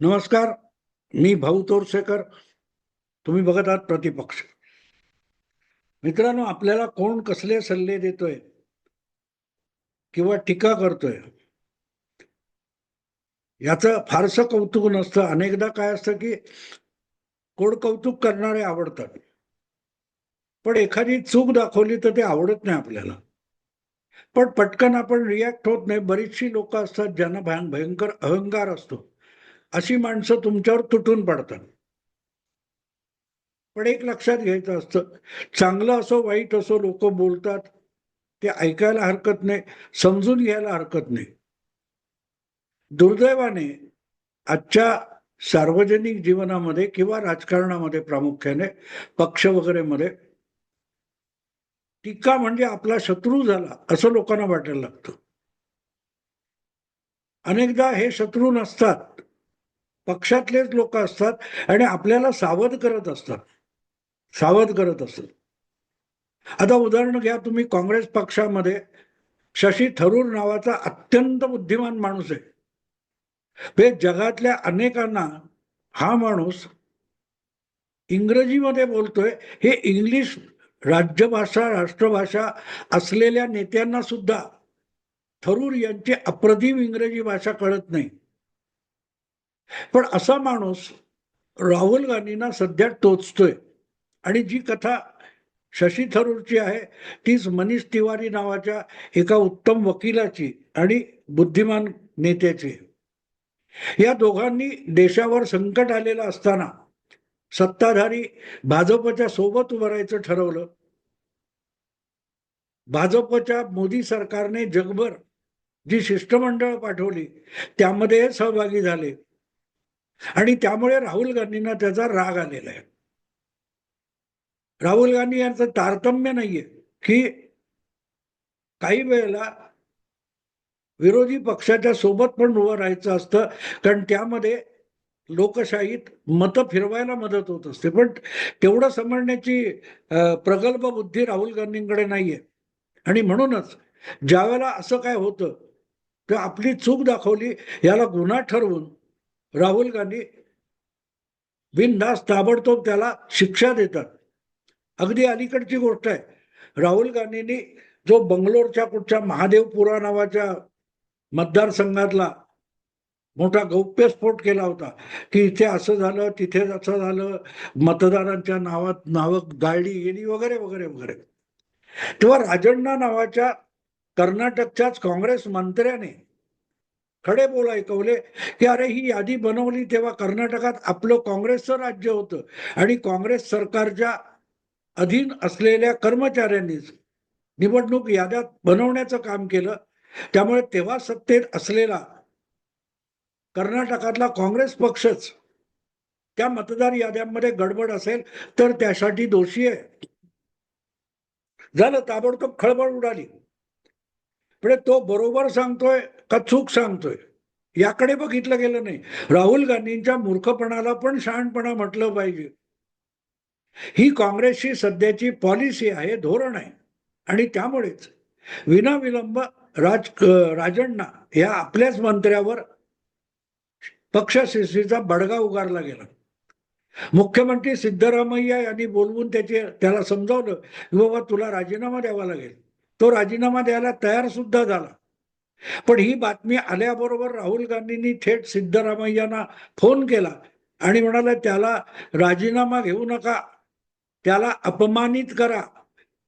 नमस्कार मी भाऊ तोरसेकर. तुम्ही बघत आहात प्रतिपक्ष. मित्रांनो आपल्याला कोण कसले सल्ले देतोय? किंवा टीका करतोय? याचं फारसं कौतुक नसतं. अनेकदा काय असतं की कोण कौतुक करणारे आवडतात. पण एखादी चूक दाखवली तर ते आवडत नाही आपल्याला. पण पटकन आपण रिॲक्ट होत नाही. बरीचशी लोक असतात ज्यांना भयंकर अहंकार असतो. अशी माणसं तुमच्यावर तुटून पडतात. पण एक लक्षात घ्यायचं असतं. चांगलं असो वाईट असो लोक बोलतात ते ऐकायला हरकत नाही समजून घ्यायला हरकत नाही. दुर्दैवाने आजच्या सार्वजनिक जीवनामध्ये किंवा राजकारणामध्ये प्रामुख्याने पक्ष वगैरे मध्ये टीका म्हणजे आपला शत्रू झाला असं लोकांना वाटायला लागतं. अनेकदा हे शत्रू नसतात. पक्षातलेच लोक असतात आणि आपल्याला सावध करत असतात. सावध करत असतात. आता उदाहरण घ्या तुम्ही काँग्रेस पक्षामध्ये शशी थरूर नावाचा अत्यंत बुद्धिमान माणूस आहे. जगातल्या अनेकांना हा माणूस इंग्रजीमध्ये बोलतोय. हे इंग्लिश राज्यभाषा राष्ट्रभाषा असलेल्या नेत्यांना सुद्धा थरूर यांची अप्रतिम इंग्रजी भाषा कळत नाही. पण असा माणूस राहुल गांधींना सध्या टोचतोय. आणि जी कथा शशी थरूरची आहे तीच मनीष तिवारी नावाच्या एका उत्तम वकिलाची आणि बुद्धिमान नेत्याची. या दोघांनी देशावर संकट आलेलं असताना सत्ताधारी भाजपच्या सोबत उभं राहायचं ठरवलं. भाजपच्या मोदी सरकारने जगभर जी शिष्टमंडळ पाठवली त्यामध्ये सहभागी झाले. आणि त्यामुळे राहुल गांधींना त्याचा राग आलेला आहे. राहुल गांधी यांचं तारतम्य नाहीये की काही वेळेला विरोधी पक्षाच्या सोबत पण उभं राहायचं असतं कारण त्यामध्ये लोकशाहीत मतं फिरवायला मदत होत असते. पण तेवढं समजण्याची प्रगल्भ बुद्धी राहुल गांधींकडे नाहीये. आणि म्हणूनच ज्यावेळेला असं काय होतं तर आपली चूक दाखवली याला गुन्हा ठरवून राहुल गांधी बिनधास ताबडतोब त्याला शिक्षा देतात. अगदी अलीकडची गोष्ट आहे. राहुल गांधींनी जो बंगलोरच्या कुठच्या महादेवपुरा नावाच्या मतदारसंघातला मोठा गौप्यस्फोट केला होता की इथे असं झालं तिथे असं झालं मतदारांच्या नावात नावं गाळली गेली वगैरे वगैरे वगैरे. तेव्हा राजण्णा नावाच्या कर्नाटकच्याच काँग्रेस मंत्र्याने खडे बोल ऐकवले की अरे ही यादी बनवली तेव्हा कर्नाटकात आपलं काँग्रेसचं राज्य होतं. आणि काँग्रेस सरकारच्या अधीन असलेल्या कर्मचाऱ्यांनीच निवडणूक याद्या बनवण्याचं काम केलं. त्यामुळे तेव्हा सत्तेत असलेला कर्नाटकातला काँग्रेस पक्षच त्या मतदार याद्यांमध्ये गडबड असेल तर त्यासाठी दोषी आहे. झालं ताबडतोब खळबळ उडाली. पण तो बरोबर सांगतोय का चूक सांगतोय? याकडे बघितलं गेलं नाही. राहुल गांधींच्या मूर्खपणाला पण शहाणपणा म्हटलं पाहिजे. ही काँग्रेसची सध्याची पॉलिसी आहे धोरण आहे. आणि त्यामुळेच विनाविलंब राज राजण्णा या आपल्याच मंत्र्यावर पक्षशिस्तीचा बडगा उगारला गेला. मुख्यमंत्री सिद्धरामय्या यांनी बोलवून त्याचे त्याला समजावलं की बाबा तुला राजीनामा द्यावा लागेल. तो राजीनामा द्यायला तयार सुद्धा झाला. पण ही बातमी आल्याबरोबर राहुल गांधींनी थेट सिद्धरामय्यांना फोन केला आणि म्हणाला त्याला राजीनामा घेऊ नका. त्याला अपमानित करा.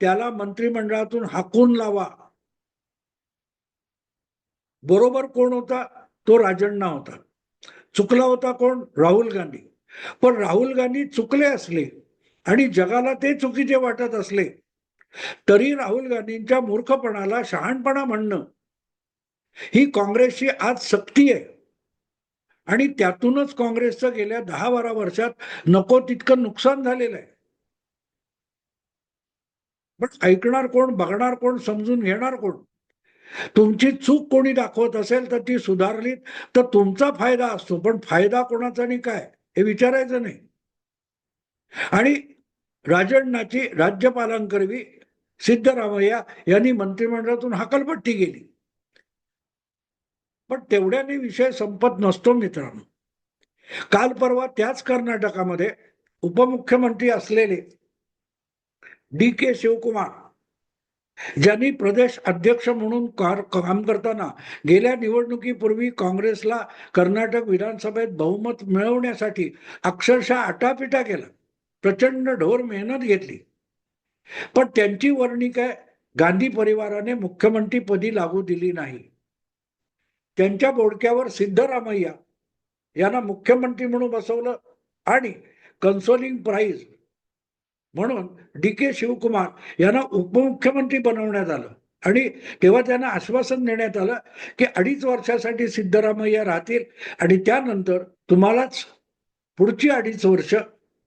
त्याला मंत्रिमंडळातून हाकून लावा. बरोबर कोण होता? तो राजण्णा होता. चुकला होता कोण? राहुल गांधी. पण राहुल गांधी चुकले असले आणि जगाला ते चुकीचे वाटत असले तरी राहुल गांधींच्या मूर्खपणाला शहाणपणा म्हणणं ही काँग्रेसची आज सक्ती आहे. आणि त्यातूनच काँग्रेसचं गेल्या दहा बारा वर्षात नको तितकं नुकसान झालेलं आहे. पण ऐकणार कोण बघणार कोण समजून घेणार कोण? तुमची चूक कोणी दाखवत असेल तर ती सुधारलीत तर तुमचा फायदा असतो. पण फायदा कोणाचा आणि काय? हे विचारायचं नाही. आणि राजण्णाची राज्यपालांकरवी सिद्धरामय्या यांनी मंत्रिमंडळातून हकलपट्टी केली. पण तेवढ्याने विषय संपत नसतो मित्रांनो. काल परवा त्याच कर्नाटकामध्ये उपमुख्यमंत्री असलेले डी के शिवकुमार ज्यांनी प्रदेश अध्यक्ष म्हणून कार- काम करताना गेल्या निवडणुकीपूर्वी काँग्रेसला कर्नाटक विधानसभेत बहुमत मिळवण्यासाठी अक्षरशः आटापिटा केला. प्रचंड ढोर मेहनत घेतली. पण त्यांची वर्णी काय? गांधी परिवाराने मुख्यमंत्रीपदी लागू दिली नाही. त्यांच्या बोडक्यावर सिद्धरामय्या यांना मुख्यमंत्री म्हणून बसवलं आणि कन्सोलिंग प्राईज म्हणून डी के शिवकुमार यांना उपमुख्यमंत्री बनवण्यात आलं. आणि तेव्हा त्यांना आश्वासन देण्यात आलं की अडीच वर्षासाठी सिद्धरामय्या राहतील आणि त्यानंतर तुम्हालाच पुढची अडीच वर्ष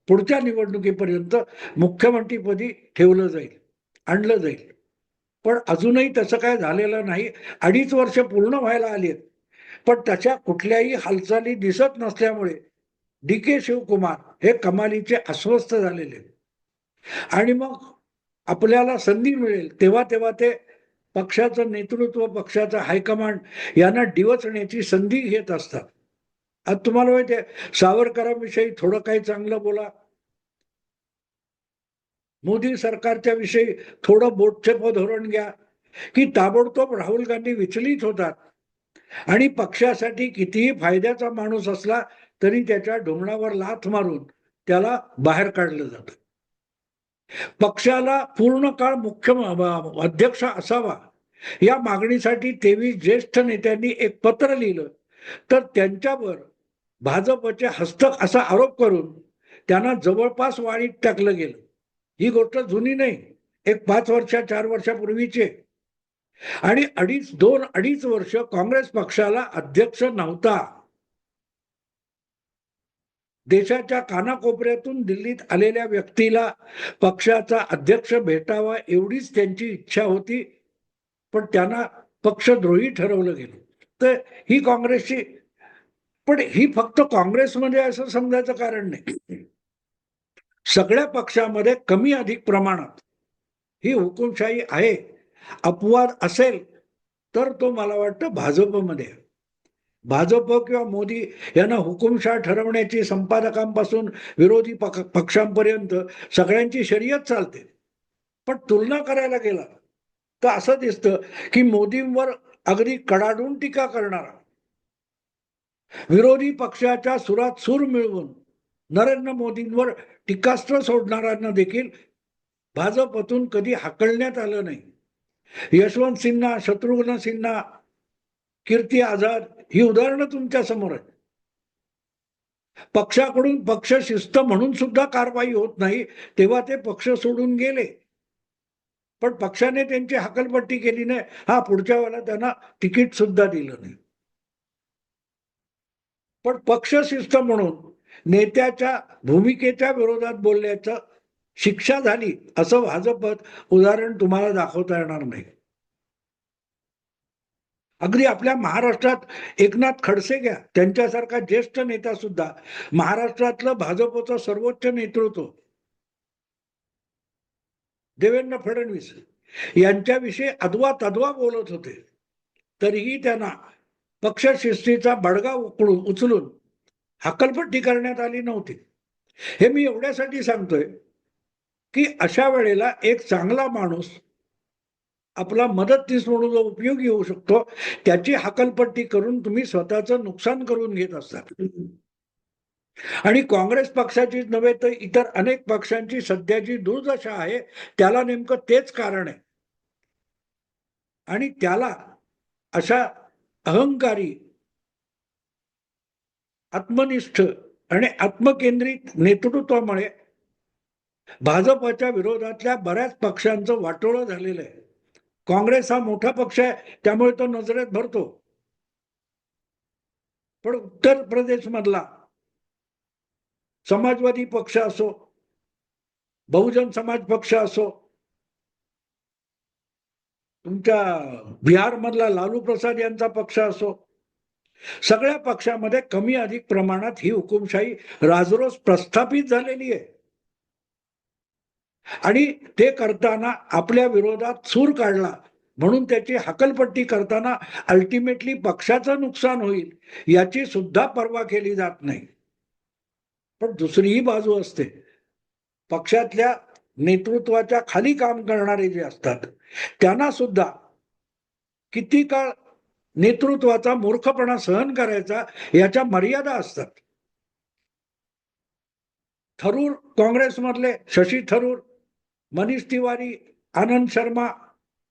पुढच्या निवडणुकीपर्यंत मुख्यमंत्रीपदी ठेवलं जाईल आणलं जाईल. पण अजूनही तसं काय झालेलं नाही. अडीच वर्ष पूर्ण व्हायला आली आहेत पण त्याच्या कुठल्याही हालचाली दिसत नसल्यामुळे डी के शिवकुमार हे कमालीचे अस्वस्थ झालेले आहेत. आणि मग आपल्याला संधी मिळेल. तेव्हा तेव्हा ते पक्षाचं नेतृत्व पक्षाचं हायकमांड यांना डिवचण्याची संधी घेत असतात. आज तुम्हाला माहिती आहे सावरकरांविषयी थोडं काही चांगलं बोला. मोदी सरकारच्या विषयी थोडं बोटछेप धोरण घ्या. की ताबडतोब राहुल गांधी विचलित होतात. आणि पक्षासाठी कितीही फायद्याचा माणूस असला तरी त्याच्या ढोंगणावर लाथ मारून त्याला बाहेर काढलं जातं. पक्षाला पूर्ण काळ मुख्य अध्यक्ष असावा. या मागणीसाठी तेवीस ज्येष्ठ नेत्यांनी एक पत्र लिहिलं. तर त्यांच्यावर भाजपचे हस्तक असा आरोप करून त्यांना जवळपास वाढीत टाकलं गेलं. ही गोष्ट जुनी नाही. एक पाच वर्ष चार वर्षापूर्वीचे. आणि अडीच दोन अडीच वर्ष काँग्रेस पक्षाला अध्यक्ष नव्हता. देशाच्या कानाकोपऱ्यातून दिल्लीत आलेल्या व्यक्तीला पक्षाचा अध्यक्ष भेटावा एवढीच त्यांची इच्छा होती पण त्यांना पक्षद्रोही ठरवलं गेलं. तर ही काँग्रेसची पण ही फक्त काँग्रेसमध्ये असं समजायचं कारण नाही. सगळ्या पक्षामध्ये कमी अधिक प्रमाणात. ही हुकुमशाही आहे अपवाद असेल तर तो मला वाटतं भाजपमध्ये भाजप किंवा मोदी यांना हुकुमशाह ठरवण्याची संपादकांपासून विरोधी पक- पक्षांपर्यंत सगळ्यांची शर्यत चालते. पण तुलना करायला गेला तर असं दिसतं की मोदींवर अगदी कडाडून टीका करणारा विरोधी पक्षाच्या सुरात सूर मिळवून नरेंद्र मोदींवर टीकास्त्र सोडणाऱ्यांना देखील भाजपतून कधी हाकलण्यात आलं नाही. यशवंत सिन्हा शत्रुघ्न सिन्हा कीर्ती आझाद ही उदाहरणं तुमच्यासमोर आहेत. पक्षाकडून पक्ष शिस्त म्हणून सुद्धा कारवाई होत नाही तेव्हा ते पक्ष सोडून गेले. पण पक्षाने त्यांची हकलपट्टी केली नाही हा पुढच्या वेळेला त्यांना तिकीट सुद्धा दिलं नाही. पण पक्ष शिस्त म्हणून नेत्याच्या भूमिकेच्या विरोधात बोलल्याचं शिक्षा झाली असं भाजपत उदाहरण तुम्हाला दाखवता येणार नाही. अगदी आपल्या महाराष्ट्रात एकनाथ खडसे घ्या त्यांच्यासारखा ज्येष्ठ नेता सुद्धा महाराष्ट्रातलं भाजपचं सर्वोच्च नेतृत्व. देवेंद्र फडणवीस यांच्याविषयी अदवा तदवा बोलत होते. तरीही त्यांना पक्षशिस्तीचा बडगा उकळून उचलून हकलपट्टी करण्यात आली नव्हती. हे मी एवढ्यासाठी सांगतोय की अशा वेळेला एक चांगला माणूस आपला मदतनीस म्हणून जो उपयोगी होऊ शकतो त्याची हकलपट्टी करून तुम्ही स्वतःचं नुकसान करून घेत असतात. आणि काँग्रेस पक्षाचीच नव्हे तर इतर अनेक पक्षांची सध्याची दुर्दशा आहे त्याला नेमकं तेच कारण आहे. आणि त्याला अशा अहंकारी आत्मनिष्ठ आणि आत्मकेंद्रित नेतृत्वामुळे भाजपच्या विरोधातल्या बऱ्याच पक्षांचं वाटोळं झालेलं आहे. काँग्रेस हा मोठा पक्ष आहे त्यामुळे तो नजरेत भरतो. पण उत्तर प्रदेश मधला समाजवादी पक्ष असो बहुजन समाज पक्ष असो तुमच्या बिहार मधला लालू प्रसाद यांचा पक्ष असो सगळ्या पक्षामध्ये कमी अधिक प्रमाणात ही हुकुमशाही राजरोज प्रस्थापित झालेली आहे. आणि ते करताना आपल्या विरोधात सूर काढला म्हणून त्याची हकलपट्टी करताना अल्टिमेटली पक्षाचं नुकसान होईल याची सुद्धा पर्वा केली जात नाही. पण दुसरीही बाजू असते. पक्षातल्या नेतृत्वाच्या खाली काम करणारे जे असतात त्यांना सुद्धा किती काळ नेतृत्वाचा मूर्खपणा सहन करायचा याच्या मर्यादा असतात. थरूर काँग्रेसमधले शशी थरूर मनीष तिवारी आनंद शर्मा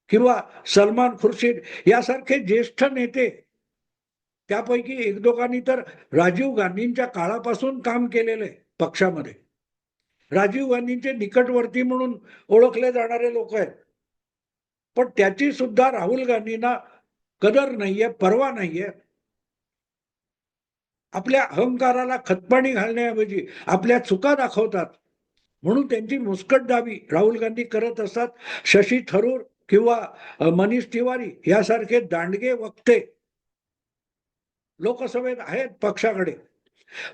किंवा सलमान खुर्शीद यासारखे ज्येष्ठ नेते त्यापैकी एक दोघांनी तर राजीव गांधींच्या काळापासून काम केलेले पक्षामध्ये. राजीव गांधींचे निकटवर्ती म्हणून ओळखले जाणारे लोक आहेत. पण त्याची सुद्धा राहुल गांधींना कदर नाहीये परवा नाहीये. आपल्या अहंकाराला खतपाणी घालण्याऐवजी आपल्या चुका दाखवतात. म्हणून त्यांची मुस्कटदाबी राहुल गांधी करत असतात. शशी थरूर किंवा मनीष तिवारी यासारखे दांडगे वक्ते लोकसभेत आहेत पक्षाकडे.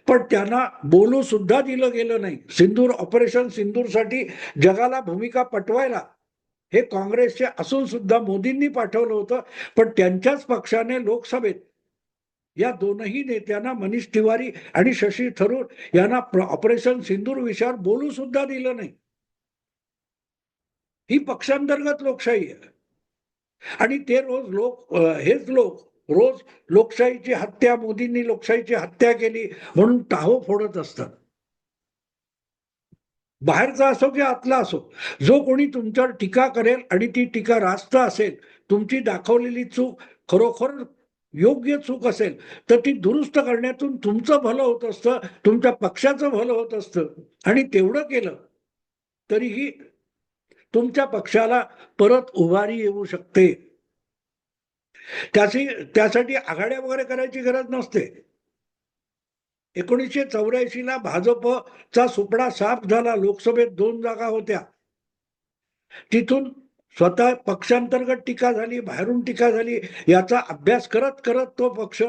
पण त्यांना बोलू सुद्धा दिलं गेलं नाही. सिंदूर ऑपरेशन सिंदूरसाठी जगाला भूमिका पटवायला हे काँग्रेसचे असून सुद्धा मोदींनी पाठवलं होतं पण त्यांच्याच पक्षाने लोकसभेत या दोनही नेत्यांना मनीष तिवारी आणि शशी थरूर यांना प्र- ऑपरेशन सिंदूर विषयावर बोलू सुद्धा दिलं नाही. ही पक्षांतर्गत लोकशाही आहे. आणि ते रोज लोक हेच लोक रोज लोकशाहीची हत्या मोदींनी लोकशाहीची हत्या केली म्हणून टाहो फोडत असतात. बाहेरचा असो की आतला असो जो कोणी तुमच्यावर टीका करेल आणि ती टीका रास्त असेल तुमची दाखवलेली चूक खरोखर योग्य चूक असेल तर ती दुरुस्त करण्यातून तुमचं भलं होत असतं तुमच्या पक्षाचं भलं होत असतं. आणि तेवढं केलं तरीही तुमच्या पक्षाला परत उभारी येऊ शकते. त्याची त्यासाठी आघाड्या वगैरे करायची गरज नसते. एकोणीसशे चौऱ्याऐंशी ला भाजपचा सुपडा साफ झाला. लोकसभेत दोन जागा होत्या. तिथून स्वतः पक्षांतर्गत टीका झाली बाहेरून टीका झाली याचा अभ्यास करत करत तो पक्ष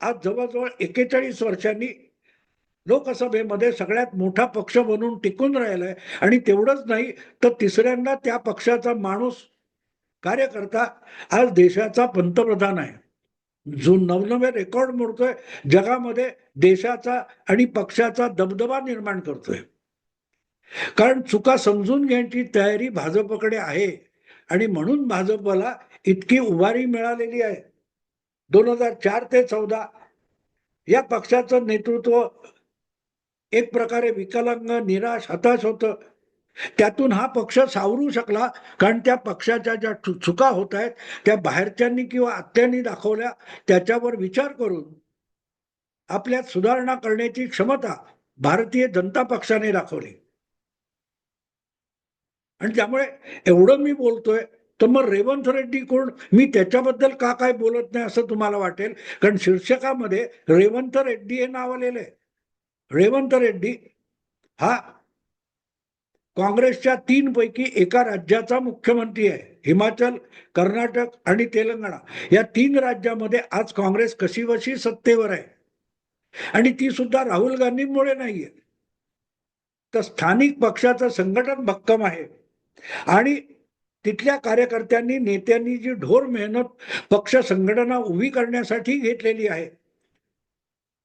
आज जवळजवळ एकेचाळीस वर्षांनी लोकसभेमध्ये सगळ्यात मोठा पक्ष बनून टिकून राहिलाय. आणि तेवढंच नाही तर तिसऱ्यांदा त्या पक्षाचा माणूस कार्यकर्ता आज देशाचा पंतप्रधान आहे. जो नवनवे रेकॉर्ड मोडतोय जगामध्ये देशाचा आणि पक्षाचा दबदबा निर्माण करतोय. कारण चुका समजून घ्यायची तयारी भाजपकडे आहे आणि म्हणून भाजपला इतकी उभारी मिळालेली आहे. दोन हजार चार ते चौदा या पक्षाचं नेतृत्व एक प्रकारे विकलांग निराश हताश होतं. त्यातून हा पक्ष सावरू शकला. कारण त्या पक्षाच्या ज्या चुका होत आहेत त्या बाहेरच्यांनी किंवा आत्यांनी दाखवल्या त्याच्यावर विचार करून आपल्यात सुधारणा करण्याची क्षमता भारतीय जनता पक्षाने दाखवली. आणि त्यामुळे एवढं मी बोलतोय तर मग रेवंत रेड्डी कोण? मी त्याच्याबद्दल का काय बोलत नाही असं तुम्हाला वाटेल? कारण शीर्षकामध्ये रेवंत रेड्डी हे नाव आलेलं आहे. रेवंत रेड्डी हा काँग्रेसच्या तीन पैकी एका राज्याचा मुख्यमंत्री आहे. हिमाचल कर्नाटक आणि तेलंगणा. या तीन राज्यामध्ये आज काँग्रेस कशीवशी सत्तेवर आहे? आणि ती सुद्धा राहुल गांधींमुळे नाहीये. तर स्थानिक पक्षाचं संघटन भक्कम आहे. आणि तिथल्या कार्यकर्त्यांनी नेत्यांनी जी ढोर मेहनत पक्ष संघटना उभी करण्यासाठी घेतलेली आहे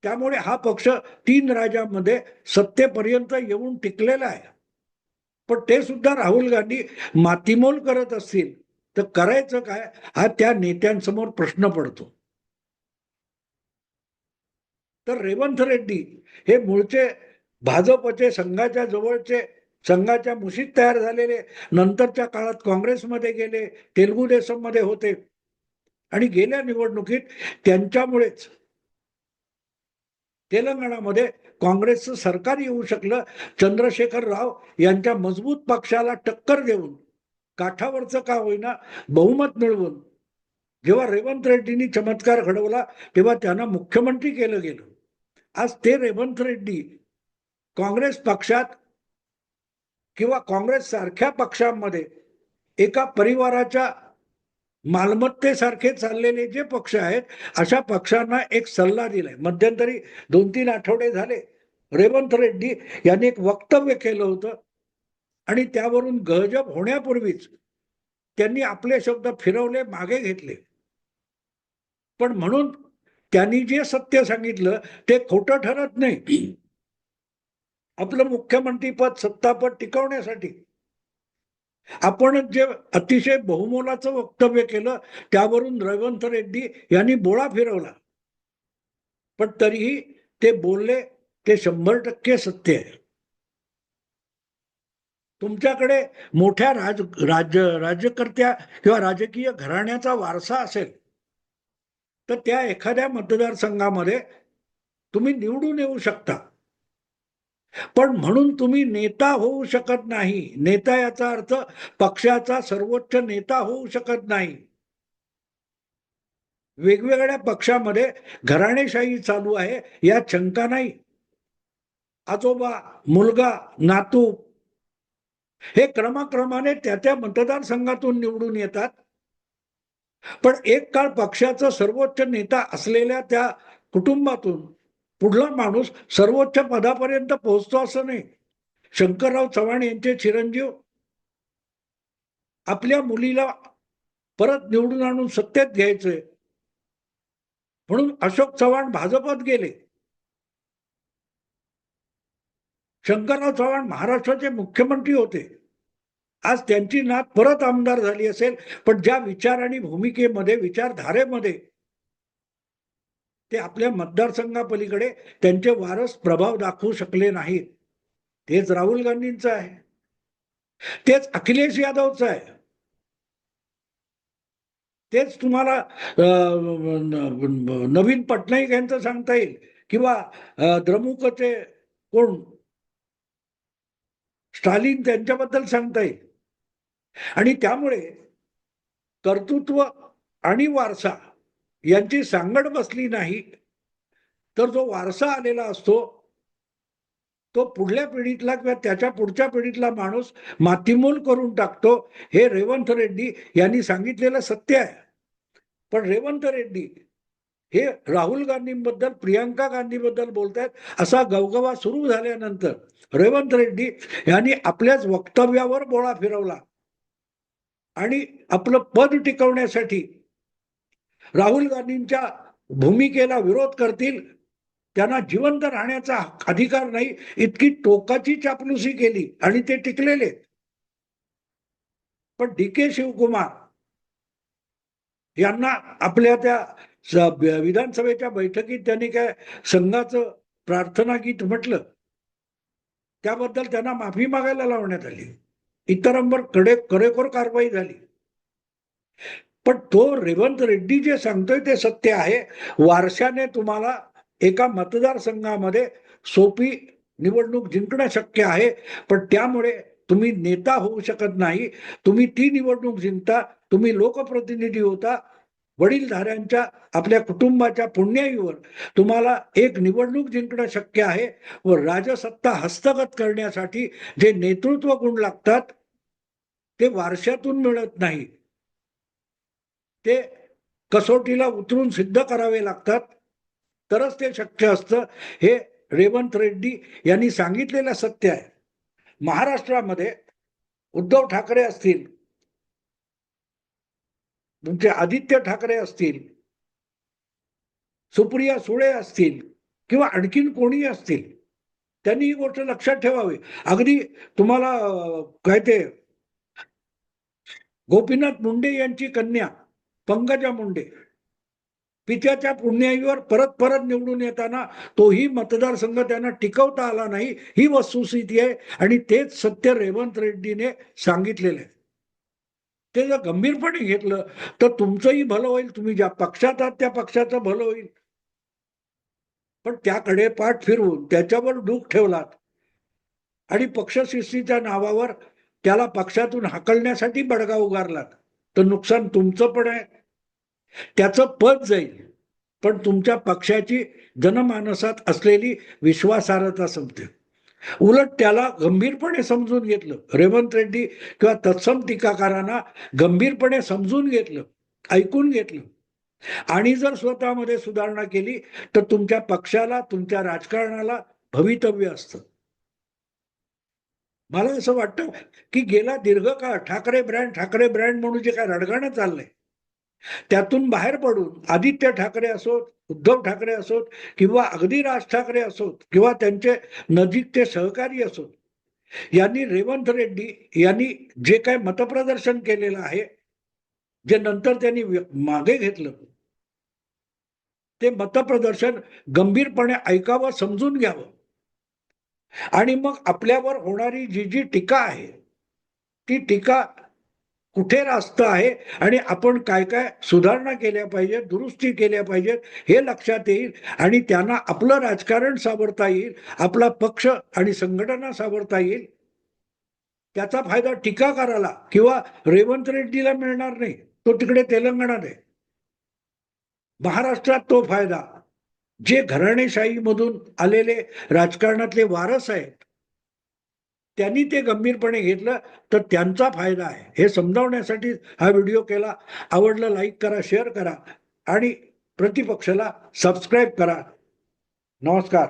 त्यामुळे हा पक्ष तीन राज्यांमध्ये सत्तेपर्यंत येऊन टिकलेला आहे. पण ते सुद्धा राहुल गांधी मातीमोल करत असतील तर करायचं काय? हा त्या नेत्यांसमोर प्रश्न पडतो. तर रेवंत रेड्डी हे मूळचे भाजपचे संघाच्या जवळचे संघाच्या मुशीत तयार झालेले नंतरच्या काळात काँग्रेसमध्ये गेले तेलगू देसममध्ये होते. आणि गेल्या निवडणुकीत त्यांच्यामुळेच तेलंगणामध्ये काँग्रेसचं सरकार येऊ शकलं चंद्रशेखर राव यांच्या मजबूत पक्षाला टक्कर देऊन काठावरचं का होईना बहुमत मिळवून जेव्हा रेवंत रेड्डींनी चमत्कार घडवला तेव्हा त्यांना मुख्यमंत्री केलं गेलं. आज ते रेवंत रेड्डी काँग्रेस पक्षात किंवा काँग्रेस सारख्या पक्षांमध्ये एका परिवाराच्या मालमत्तेसारखे चाललेले जे पक्ष आहेत अशा पक्षांना एक सल्ला दिलाय. मध्यंतरी दोन तीन आठवडे झाले रेवंत रेड्डी यांनी एक वक्तव्य केलं होतं आणि त्यावरून गजब होण्यापूर्वीच त्यांनी आपले शब्द फिरवले मागे घेतले. पण म्हणून त्यांनी जे सत्य सांगितलं ते खोटं ठरत नाही. आपलं मुख्यमंत्रीपद सत्तापद टिकवण्यासाठी आपण जे अतिशय बहुमोलाचं वक्तव्य केलं त्यावरून रवंत रेड्डी यांनी बोळा फिरवला. पण तरीही ते बोलले ते शंभर टक्के सत्य आहे. तुमच्याकडे मोठ्या राज राज्य राज्यकर्त्या किंवा राजकीय घराण्याचा वारसा असेल तर त्या एखाद्या मतदारसंघामध्ये तुम्ही निवडून येऊ शकता. पण म्हणून तुम्ही नेता होऊ शकत नाही. नेता याचा अर्थ पक्षाचा सर्वोच्च नेता होऊ शकत नाही. वेगवेगळ्या पक्षामध्ये घराणेशाही चालू आहे या शंका नाही. आजोबा मुलगा नातू हे क्रमाक्रमाने त्या त्या मतदारसंघातून निवडून येतात. पण एक काळ पक्षाचा सर्वोच्च नेता असलेल्या त्या कुटुंबातून पुढला माणूस सर्वोच्च पदापर्यंत पोहोचतो असं नाही. शंकरराव चव्हाण यांचे चिरंजीव आपल्या मुलीला परत निवडून आणून सत्तेत घ्यायचंय म्हणून अशोक चव्हाण भाजपत गेले. शंकरराव चव्हाण महाराष्ट्राचे मुख्यमंत्री होते. आज त्यांची नात परत आमदार झाली असेल पण ज्या विचार आणि भूमिकेमध्ये विचारधारेमध्ये ते आपल्या मतदारसंघापलीकडे त्यांचे वारस प्रभाव दाखवू शकले नाहीत. तेच राहुल गांधींचं आहे. तेच अखिलेश यादवचं आहे. तेच तुम्हाला नवीन पटनाईक यांचं सांगता येईल किंवा द्रमुकचे कोण? स्टालिन त्यांच्याबद्दल सांगता येईल. आणि त्यामुळे कर्तृत्व आणि वारसा यांची सांगड बसली नाही तर जो वारसा आलेला असतो तो पुढल्या पिढीतला किंवा त्याच्या पुढच्या पिढीतला माणूस मातीमोल करून टाकतो. हे रेवंत रेड्डी यांनी सांगितलेलं सत्य आहे. पण रेवंत रेड्डी हे राहुल गांधींबद्दल प्रियांका गांधीबद्दल बोलतायत असा गवगवा सुरू झाल्यानंतर रेवंत रेड्डी यांनी आपल्याच वक्तव्यावर बोळा फिरवला. आणि आपलं पद टिकवण्यासाठी राहुल गांधींच्या भूमिकेला विरोध करतील त्यांना जिवंत राहण्याचा अधिकार नाही इतकी टोकाची चापलुसी केली आणि ते टिकलेले. पण डी के शिवकुमार यांना आपल्या त्या विधानसभेच्या बैठकीत त्यांनी काय संघाचं प्रार्थना गीत म्हटलं त्याबद्दल त्यांना माफी मागायला लावण्यात आली. इतरांवर कडे कडेकोर कारवाई झाली. पण तो रेवंत रेड्डी जे सांगतोय ते सत्य आहे. वारशाने तुम्हाला एका मतदारसंघामध्ये सोपी निवडणूक जिंकणं शक्य आहे. पण त्यामुळे तुम्ही नेता होऊ शकत नाही. तुम्ही ती निवडणूक जिंकता तुम्ही लोकप्रतिनिधी होता वडीलधाऱ्यांच्या आपल्या कुटुंबाच्या पुण्याईवर तुम्हाला एक निवडणूक जिंकणं शक्य आहे व राजसत्ता हस्तगत करण्यासाठी जे नेतृत्व गुण लागतात ते वारशातून मिळत नाही. ते कसोटीला उतरून सिद्ध करावे लागतात. तरच ते शक्य असतं. हे रेवंत रेड्डी यांनी सांगितलेलं सत्य आहे. महाराष्ट्रामध्ये उद्धव ठाकरे असतील तुमचे आदित्य ठाकरे असतील सुप्रिया सुळे असतील किंवा आणखीन कोणी असतील त्यांनी ही गोष्ट लक्षात ठेवावी. अगदी तुम्हाला काय ते गोपीनाथ मुंडे यांची कन्या पंकजा मुंडे. पित्याच्या पुण्याईवर परत परत निवडून येताना तोही मतदारसंघ त्यांना टिकवता आला नाही ही वस्तुस्थिती आहे. आणि तेच सत्य रेवंत रेड्डीने सांगितलेलं आहे. ते जर गंभीरपणे घेतलं तर तुमचंही भलं होईल. तुम्ही ज्या पक्षात आहात त्या पक्षाचं भलं होईल. पण त्याकडे पाठ फिरवून त्याच्यावर डूक ठेवलात. आणि पक्षशिस्तीच्या नावावर त्याला पक्षातून हाकलण्यासाठी बडगा उगारलात. तर नुकसान तुमचं पण आहे. त्याचं पद जाईल. पण तुमच्या पक्षाची जनमानसात असलेली विश्वासार्हता संपते. उलट त्याला गंभीरपणे समजून घेतलं. रेवंत रेड्डी किंवा तत्सम टीकाकारांना गंभीरपणे समजून घेतलं ऐकून घेतलं. आणि जर स्वतःमध्ये सुधारणा केली तर तुमच्या पक्षाला तुमच्या राजकारणाला भवितव्य असतं. मला असं वाटतं की गेला दीर्घकाळ ठाकरे ब्रँड ठाकरे ब्रँड म्हणून जे काय रडगाणं चाललंय त्यातून बाहेर पडून आदित्य ठाकरे असोत उद्धव ठाकरे असोत किंवा अगदी राज ठाकरे असोत किंवा त्यांचे नजीकचे सहकारी असोत यांनी रेवंत रेड्डी यांनी जे काय मतप्रदर्शन केलेलं आहे जे नंतर त्यांनी मागे घेतलं ते मतप्रदर्शन गंभीरपणे ऐकावं समजून घ्यावं. आणि मग आपल्यावर होणारी जी जी टीका आहे ती टीका कुठे रास्त आहे आणि आपण काय काय सुधारणा केल्या पाहिजेत दुरुस्ती केल्या पाहिजेत हे लक्षात येईल आणि त्यांना आपलं राजकारण सावरता येईल आपला पक्ष आणि संघटना सावरता येईल. त्याचा फायदा टीकाकाराला किंवा रेवंत रेड्डीला मिळणार नाही. तो तिकडे तेलंगणात आहे. महाराष्ट्रात तो फायदा. जे घराणेशाहीमधून आलेले राजकारणातले वारस आहेत त्यांनी ते गंभीरपणे घेतलं तर त्यांचा फायदा आहे. हे समजावण्यासाठी हा व्हिडिओ केला. आवडला लाईक करा शेअर करा आणि प्रतिपक्षाला सबस्क्राईब करा. नमस्कार.